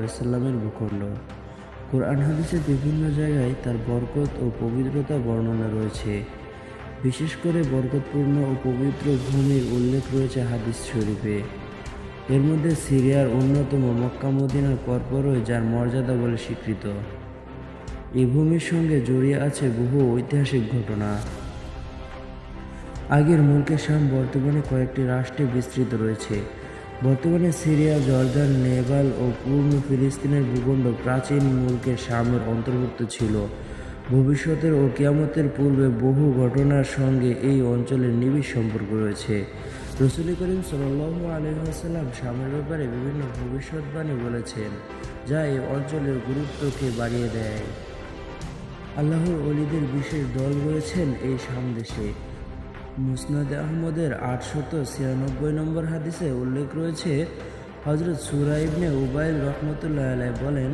আলাইসাল্লামের ভূখণ্ড। কোরআন হাদিসের বিভিন্ন জায়গায় তার বরকত ও পবিত্রতা বর্ণনা রয়েছে। বিশেষ করে বরকতপূর্ণ ও পবিত্র ভূমির উল্লেখ রয়েছে হাদিস শরীফে। এর মধ্যে সিরিয়ার অন্যতম মক্কা মদিনার পরপরই যার মর্যাদা বলে স্বীকৃত। এই ভূমির সঙ্গে জড়িয়ে আছে বহু ঐতিহাসিক ঘটনা। আগের মুলকের শাম বর্তমানে কয়েকটি রাষ্ট্রে বিস্তৃত রয়েছে। বর্তমানে সিরিয়া, জর্দান, নেপাল ও পূর্ণ ফিলিস্তিনের ভূখণ্ড প্রাচীন মুলকের শামের অন্তর্ভুক্ত ছিল। ভবিষ্যতের ও কিয়ামতের পূর্বে বহু ঘটনার সঙ্গে এই অঞ্চলের নিবিড় সম্পর্ক রয়েছে। রসুল করিম সাল্লাহ আলহাম শামের ব্যাপারে বিভিন্ন ভবিষ্যৎবাণী বলেছেন, যা এই অঞ্চলের গুরুত্বকে বাড়িয়ে দেয়। আল্লাহর অলিদের বিশেষ দল রয়েছেন এই সামদেশে মুসনাদে আহমদের আটশত ছিয়ানব্বই নম্বর হাদিসে উল্লেখ রয়েছে হজরত সুরাইবনে উবাইল রহমতুল্লাহ আলাই বলেন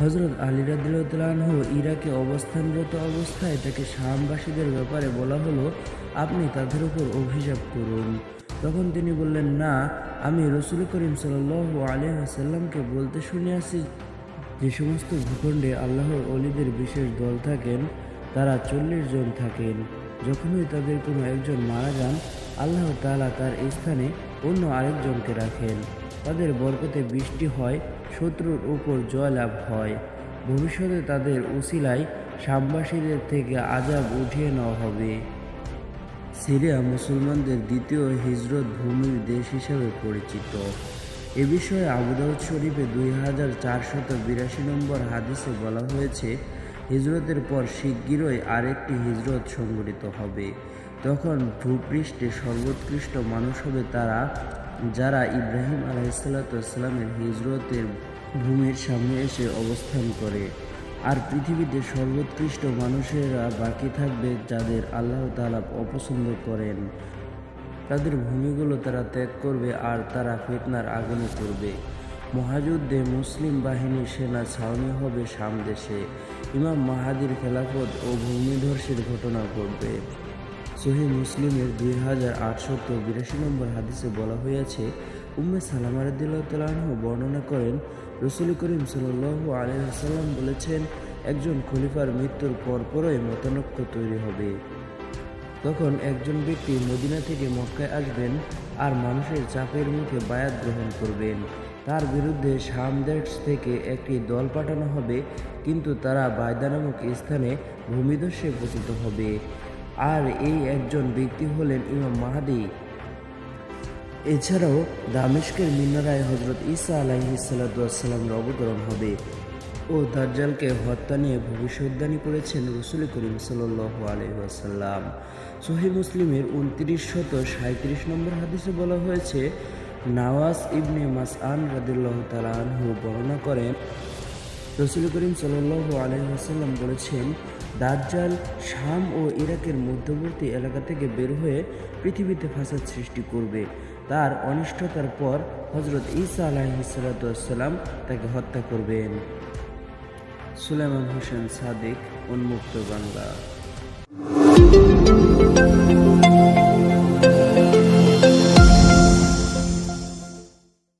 হজরত আলী রাদিল্লাহু ইরাকে অবস্থানরত অবস্থায় তাকে শামবাসীদের ব্যাপারে বলা হলো, আপনি তাদের উপর অভিশাপ করুন। তখন তিনি বললেন, না, আমি রসুল করিম সাল আলী সাল্লামকে বলতে শুনিয়াছি যে সমস্ত ভূখণ্ডে আল্লাহর অলিদের বিশেষ দল থাকেন, তারা চল্লিশ জন থাকেন। যখনই তাদের কোনো একজন মারা যান, আল্লাহ তাআলা তার স্থানে অন্য আরেকজনকে রাখেন। তাদের বরকতে বৃষ্টি হয়, শত্রুর উপর জয়লাভ হয়। ভবিষ্যতে তাদের উসিলায় সামবাসীদের থেকে আজাব উঠিয়ে নেওয়া হবে। সিরিয়া মুসলমানদের দ্বিতীয় হিজরত ভূমির দেশ হিসেবে পরিচিত। এ বিষয়ে আবুদাউদ শরীফে দুই হাজার চারশত বিরাশি নম্বর হাদিসে বলা হয়েছে হিজরতের পর শিগগিরই আরেকটি হিজরত সংগঠিত হবে। তখন ভূপৃষ্ঠে সর্বোৎকৃষ্ট মানুষ হবে তারা, যারা ইব্রাহিম আলাইসাল্লামের হিজরতের ভূমির সামনে এসে অবস্থান করে। আর পৃথিবীতে সর্বোৎকৃষ্ট মানুষেরা বাকি থাকবে যাদের আল্লাহ তাআলা অপছন্দ করেন। তাদের ভূমিগুলো তারা ত্যাগ করবে আর তারা ফিতনার আগুনে করবে মহাযুদ্ধে মুসলিম বাহিনীর সেনা ছাউনি হবে সামদেশে ইমাম মাহাদির খেলাফত ও ভূমিধর্ষের ঘটনা ঘটবে। সহি মুসলিমের দুই হাজার আটশত বিরাশি নম্বর হাদিসে বলা হয়েছে, উম্মে সালামা রাদিল্লাহ বর্ণনা করেন, রসুল করিম সাল আলহাম বলেছেন, একজন খলিফার মৃত্যুর পরপরই মতানক্য তৈরি হবে। তখন একজন ব্যক্তি মদিনা থেকে মক্কায় আসবেন আর মানুষের চাপের মুখে বায়াত গ্রহণ করবেন। তার বিরুদ্ধে সামদেশ থেকে একটি দল পাঠানো হবে, কিন্তু তারা বায়দা নামক স্থানে ভূমিদস্যে পতিত হবে। আর এই একজন ব্যক্তি হলেন ইমাম মাহাদি। এছাড়াও দামেস্কের মিনারায় হজরত ঈসা আলাহি সাল্লামের অবতরণ হবে ও দাজ্জালকে হত্যা নিয়ে ভবিষ্যদ্বাণী করেছেন রসুল করিম সাল আলহাসাল্লাম সহি মুসলিমের উনত্রিশ শত সাঁত্রিশ নম্বর হাদিসে বলা হয়েছে নওয়াজ ইবনে মাসআন রাদিল্লাহ তালাহু বর্ণনা করেন, রসুল করিম সাল আলহাসাল্লাম বলেছেন, দাজ্জাল শাম ও ইরাকের মধ্যবর্তী এলাকা থেকে বের হয়ে পৃথিবীতে ফাসাদ সৃষ্টি করবে। তার অনিষ্টতার পর হজরত ঈসা আলাহিসাল্লাম তাকে হত্যা করবেন। সুলেমান হোসেন সাদিক, উন্মুক্ত বাংলা।